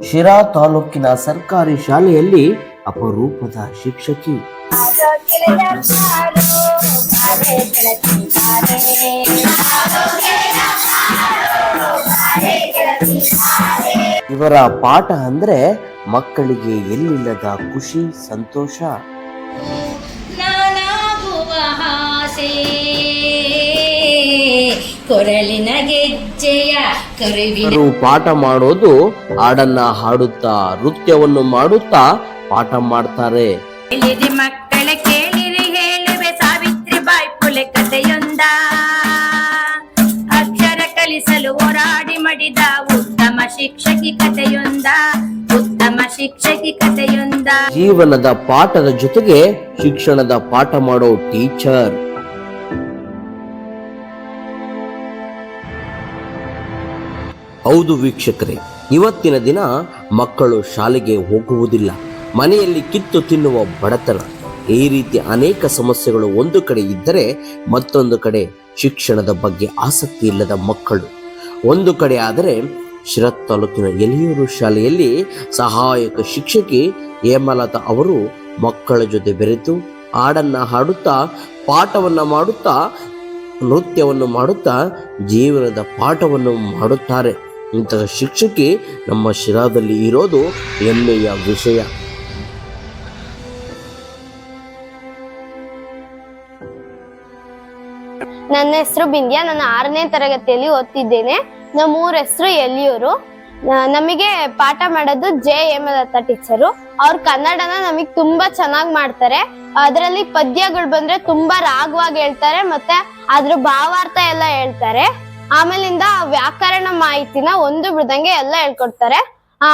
ಶಿರಾ ತಾಲೂಕಿನ ಸರ್ಕಾರಿ ಶಾಲೆಯಲ್ಲಿ ಅಪರೂಪದ ಶಿಕ್ಷಕಿ. ಇವರ ಪಾಠ ಅಂದ್ರೆ ಮಕ್ಕಳಿಗೆ ಎಲ್ಲಿಲ್ಲದ ಖುಷಿ ಸಂತೋಷ. ನಾನಾಗುವ ಆಸೆ. ಕೊರಳಿನ ಗೆಜ್ಜೆಯ ಕರುವಿನ ಪಾಠ ಮಾಡೋದು ಹಾಡನ್ನ ಹಾಡುತ್ತಾ ನೃತ್ಯವನ್ನು ಮಾಡುತ್ತಾ ಪಾಠ ಮಾಡ್ತಾರೆ. ಕೇಳಿರಿ ಮಕ್ಕಳ ಕೇಳಿರಿ ಹೇಳುವೆ ಸಾವಿತ್ರಿ ಬಾಯಿ ಪುಲೆ ಕಥೆಯೊಂದ. ಅಕ್ಷರ ಕಲಿಸಲು ಹೋರಾಡಿ ಮಡಿದ ಉತ್ತಮ ಶಿಕ್ಷಕಿ ಕಥೆಯೊಂದ ಉತ್ತಮ ಶಿಕ್ಷಕಿ ಕಥೆಯೊಂದ. ಜೀವನದ ಪಾಠದ ಜೊತೆಗೆ ಶಿಕ್ಷಣದ ಪಾಠ ಮಾಡೋ ಟೀಚರ್. ಹೌದು ವೀಕ್ಷಕರೇ, ಇವತ್ತಿನ ದಿನ ಮಕ್ಕಳು ಶಾಲೆಗೆ ಹೋಗುವುದಿಲ್ಲ. ಮನೆಯಲ್ಲಿ ಕಿತ್ತು ತಿನ್ನುವ ಬಡತನ. ಈ ರೀತಿ ಅನೇಕ ಸಮಸ್ಯೆಗಳು ಒಂದು ಕಡೆ ಇದ್ದರೆ ಮತ್ತೊಂದು ಕಡೆ ಶಿಕ್ಷಣದ ಬಗ್ಗೆ ಆಸಕ್ತಿ ಇಲ್ಲದ ಮಕ್ಕಳು. ಒಂದು ಕಡೆ ಆದರೆ ಶಿರತ್ ತಾಲೂಕಿನ ಎಲಿಯೂರು ಶಾಲೆಯಲ್ಲಿ ಸಹಾಯಕ ಶಿಕ್ಷಕಿ ಹೇಮಲತಾ ಅವರು ಮಕ್ಕಳ ಜೊತೆ ಬೆರೆತು ಹಾಡನ್ನು ಹಾಡುತ್ತಾ, ಪಾಠವನ್ನ ಮಾಡುತ್ತಾ, ನೃತ್ಯವನ್ನು ಮಾಡುತ್ತಾ, ಜೀವನದ ಪಾಠವನ್ನು ಮಾಡುತ್ತಾರೆ. ಇಂತಹ ಶಿಕ್ಷಕಿ ನಮ್ಮ ಶಿರಾದಲ್ಲಿ ಇರೋದು ಹೆಮ್ಮೆಯ ವಿಷಯ. ನನ್ನ ಹೆಸರು ಬಿಂದ್ಯಾ, ನಾನು ಆರನೇ ತರಗತಿಯಲ್ಲಿ ಓದ್ತಿದ್ದೇನೆ. ನಮ್ಮ ಊರ ಹೆಸರು ಎಲ್ಲಿಯೂರು. ನಮಗೆ ಪಾಠ ಮಾಡೋದು ಜೆ ಹೇಮಲತಾ ಟೀಚರು. ಅವ್ರು ಕನ್ನಡನ ನಮಗೆ ತುಂಬಾ ಚೆನ್ನಾಗಿ ಮಾಡ್ತಾರೆ. ಅದರಲ್ಲಿ ಪದ್ಯಗಳು ಬಂದ್ರೆ ತುಂಬಾ ರಾಗವಾಗಿ ಹೇಳ್ತಾರೆ, ಮತ್ತೆ ಅದ್ರ ಭಾವಾರ್ಥ ಎಲ್ಲ ಹೇಳ್ತಾರೆ. ಆಮೇಲಿಂದ ವ್ಯಾಕರಣ ಮಾಹಿತಿನ ಒಂದು ಬಿಡ್ದಂಗೆ ಎಲ್ಲ ಹೇಳ್ಕೊಡ್ತಾರೆ. ಆ,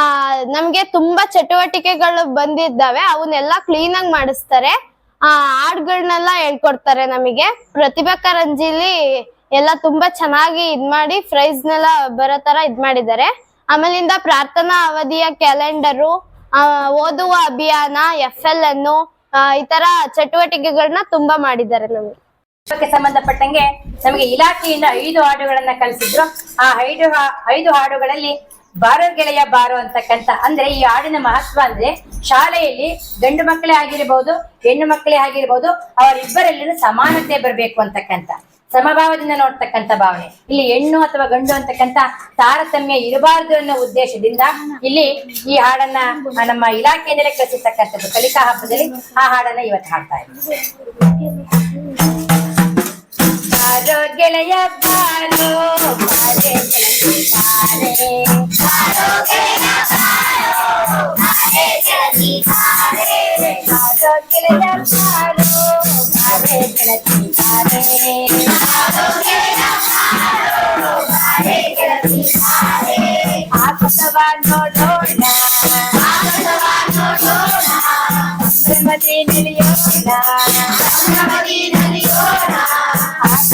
ನಮ್ಗೆ ತುಂಬಾ ಚಟುವಟಿಕೆಗಳು ಬಂದಿದ್ದಾವೆ, ಅವನ್ನೆಲ್ಲ ಕ್ಲೀನ್ ಆಗಿ ಮಾಡಿಸ್ತಾರೆ. ಆ ಹಾಡ್ಗಳನ್ನೆಲ್ಲ ಹೇಳ್ಕೊಡ್ತಾರೆ ನಮಗೆ. ಪ್ರತಿಭಾ ಕಾರಂಜಿಲಿ ಎಲ್ಲ ತುಂಬಾ ಚೆನ್ನಾಗಿ ಇದ್ ಮಾಡಿ, ಪ್ರೈಸ್ನೆಲ್ಲ ಬರೋ ತರ ಇದ್ ಮಾಡಿದ್ದಾರೆ. ಆಮೇಲಿಂದ ಪ್ರಾರ್ಥನಾ ಅವಧಿಯ ಕ್ಯಾಲೆಂಡರು ಓದುವ ಅಭಿಯಾನ ಎಫ್ ಎಲ್ ಅನ್ನು ಈ ತರ ಚಟುವಟಿಕೆಗಳನ್ನ ತುಂಬಾ ಮಾಡಿದ್ದಾರೆ ನಮಗೆ. ಕ್ಕೆ ಸಂಬಂಧಪಟ್ಟಂಗೆ ನಮಗೆ ಇಲಾಖೆಯಿಂದ ಐದು ಹಾಡುಗಳನ್ನ ಕಲಿಸಿದ್ರು. ಆ ಐದು ಐದು ಹಾಡುಗಳಲ್ಲಿ ಬಾರೋ ಗೆಳೆಯ ಬಾರೋ ಅಂತಕ್ಕಂತ ಅಂದ್ರೆ ಈ ಹಾಡಿನ ಮಹತ್ವ ಅಂದ್ರೆ ಶಾಲೆಯಲ್ಲಿ ಗಂಡು ಮಕ್ಕಳೇ ಆಗಿರಬಹುದು ಹೆಣ್ಣು ಮಕ್ಕಳೇ ಆಗಿರಬಹುದು ಅವರಿಬ್ಬರಲ್ಲಿನೂ ಸಮಾನತೆ ಬರಬೇಕು ಅಂತಕ್ಕಂತ ಸಮಭಾವದಿಂದ ನೋಡ್ತಕ್ಕಂತ ಭಾವನೆ. ಇಲ್ಲಿ ಹೆಣ್ಣು ಅಥವಾ ಗಂಡು ಅಂತಕ್ಕಂತ ತಾರತಮ್ಯ ಇರಬಾರದು ಅನ್ನೋ ಉದ್ದೇಶದಿಂದ ಇಲ್ಲಿ ಈ ಹಾಡನ್ನ ನಮ್ಮ ಇಲಾಖೆಯಿಂದಲೇ ಕಲಿಸಿರ್ತಕ್ಕಂಥದ್ದು ಕಲಿಕಾ ಹಬ್ಬದಲ್ಲಿ ಆ ಹಾಡನ್ನ ಇವತ್ತು ಹಾಡ್ತಾ ಇದ್ದೀವಿ. ಬಾರೋ ಗೆಳೆಯ ಬಾರೋ ಬಾರೆ ಗೆಳತಿ ಬಾರೆ. ಬಾರೋ ಗೆಳೆಯ ಬಾರೋ ಬಾರೆ ಗೆಳತಿ ಬಾರೆ. ಆಕಾಶವ ನೋಡೋಣ ಸಂಭ್ರಮದಿ ನಿಲಿಯೋಣ ಆಕಾಶವ ನೋಡೋಣ ಸಂಭ್ರಮದಿ ನಲಿಯೋಣ ಬಾರೋ ಗೆಳೆಯ ಬಾರೋ ಬಾರೆ ಗೆಳತಿ ಬಾರೆ. ನಮ್ಮ ಚಪ್ಪರಕ್ಕೆ ಹೋಗು ಬಿದ್ದ ಕಾರ್ಯಗಳ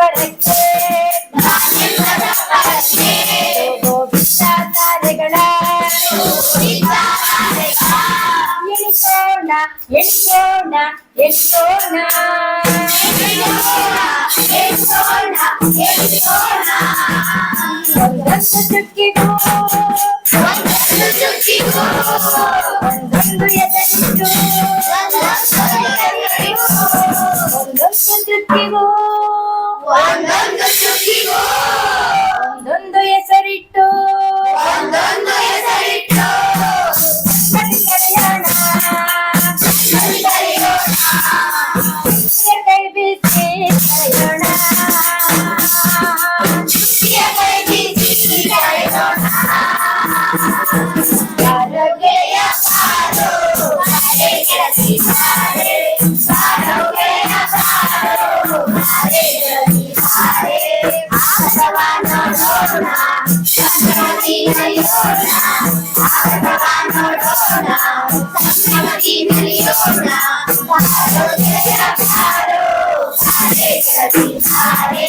ನಿಮ್ಮ ಚಪ್ಪರಕ್ಕೆ ಹೋಗು ಬಿದ್ದ ಕಾರ್ಯಗಳ Yola, Shanti Yola, Bhagavan Yola, Shanti Yola, Hare Hare Hare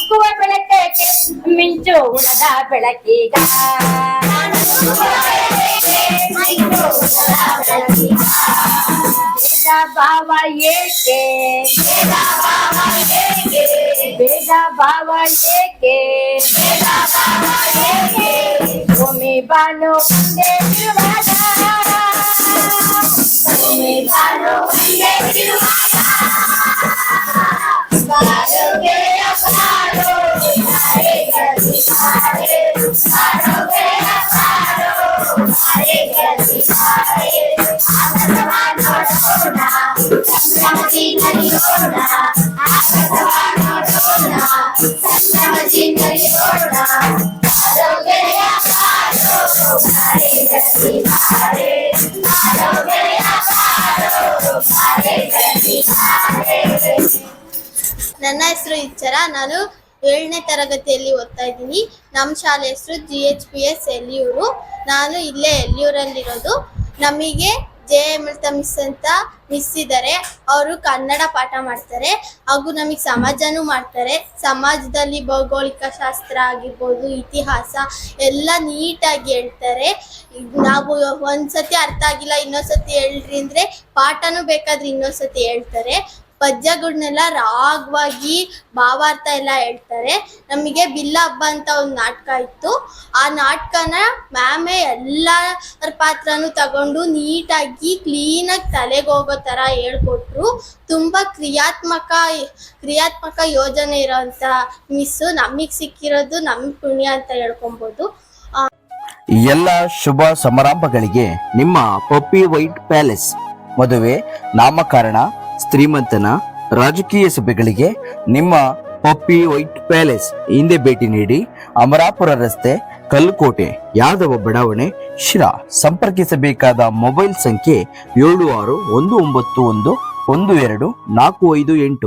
ಕತ್ತಲ ಬೇಡಕ್ಕೆ ಶುದ್ಧಿ ಚಂದಿರನಿರುವಾಗ ಸುಕ್ಕುವ ಬೆಳಕಕ್ಕೆ ಮಿಂಚು ಉಣದ ಬೆಳಕೀಗ ಭೇದ ಭಾವ ಏಕೆ ಭೇದ ಭಾವ ಏಕೆ ಭೂಮಿ ಬಾನು ಒಂದೇ ಇರುವಾಗ ಭೂಮಿ ಬಾನು ಒಂದೇ ನನ್ನ ಹೆಸರು ಇಚ್ಚರ. ನಾನು ಏಳನೇ ತರಗತಿಯಲ್ಲಿ ಓದ್ತಾ ಇದ್ದೀನಿ. ನಮ್ಮ ಶಾಲೆ ಹೆಸರು ಜಿ ಎಚ್ ಪಿ ಎಸ್ ಎಲ್ಲಿಯೂರು. ನಾನು ಇಲ್ಲೇ ಎಲ್ಲಿಯೂರಲ್ಲಿರೋದು. ನಮಗೆ ಜೆ ಅಮೃತ ಮಿಸ್ ಅಂತ ಮಿಸ್ ಇದ್ದಾರೆ ಅವರು ಕನ್ನಡ ಪಾಠ ಮಾಡ್ತಾರೆ. ಹಾಗೂ ನಮಗೆ ಸಮಾಜನೂ ಮಾಡ್ತಾರೆ. ಸಮಾಜದಲ್ಲಿ ಭೌಗೋಳಿಕ ಶಾಸ್ತ್ರ ಆಗಿರ್ಬೋದು, ಇತಿಹಾಸ ಎಲ್ಲ ನೀಟಾಗಿ ಹೇಳ್ತಾರೆ. ನಾವು ಒಂದ್ಸತಿ ಅರ್ಥ ಆಗಿಲ್ಲ, ಇನ್ನೊಂದ್ಸತಿ ಹೇಳ್ರಿ ಅಂದ್ರೆ ಪಾಠನೂ ಬೇಕಾದ್ರೆ ಇನ್ನೊಂದ್ಸತಿ ಹೇಳ್ತಾರೆ. ಪದ್ಯಗಳನ್ನೆಲ್ಲ ರಾಗವಾಗಿ ಭಾವಾರ್ಥ ಎಲ್ಲ ಹೇಳ್ತಾರೆ. ನಮಗೆ ಬಿಲ್ಲ ಹಬ್ಬ ಅಂತ ಒಂದು ನಾಟಕ ಇತ್ತು. ಆ ನಾಟಕನ ಮ್ಯಾಮೇ ಎಲ್ಲರ ಪಾತ್ರನೂ ತಗೊಂಡು ನೀಟಾಗಿ, ಕ್ಲೀನಾಗಿ ತಲೆಗೆ ಹೋಗೋ ಥರ ಹೇಳ್ಕೊಟ್ರು. ತುಂಬ ಕ್ರಿಯಾತ್ಮಕ ಕ್ರಿಯಾತ್ಮಕ ಯೋಜನೆ ಇರೋಂಥ ಮಿಸ್ಸು ನಮಗೆ ಸಿಕ್ಕಿರೋದು ನಮ್ಮ ಪುಣ್ಯ ಅಂತ ಹೇಳ್ಕೊಬೋದು. ಎಲ್ಲ ಶುಭ ಸಮಾರಂಭಗಳಿಗೆ ನಿಮ್ಮ ಪಪ್ಪಿ ವೈಟ್ ಪ್ಯಾಲೇಸ್ ಮದುವೆ ನಾಮಕರಣ ಶ್ರೀಮಂತನ ರಾಜಕೀಯ ಸಭೆಗಳಿಗೆ ನಿಮ್ಮ ಪಪ್ಪಿ ವೈಟ್ ಪ್ಯಾಲೇಸ್ ಹಿಂದೆ ಭೇಟಿ ನೀಡಿ ಅಮರಾಪುರ ರಸ್ತೆ, ಕಲ್ಲುಕೋಟೆ, ಯಾದವ ಬಡಾವಣೆ, ಶಿರಾ ಸಂಪರ್ಕಿಸಬೇಕಾದ ಮೊಬೈಲ್ ಸಂಖ್ಯೆ ಏಳು ಆರು ಒಂದು ಒಂಬತ್ತು ಒಂದು ಒಂದು ಎರಡು ನಾಲ್ಕು ಐದು ಎಂಟು.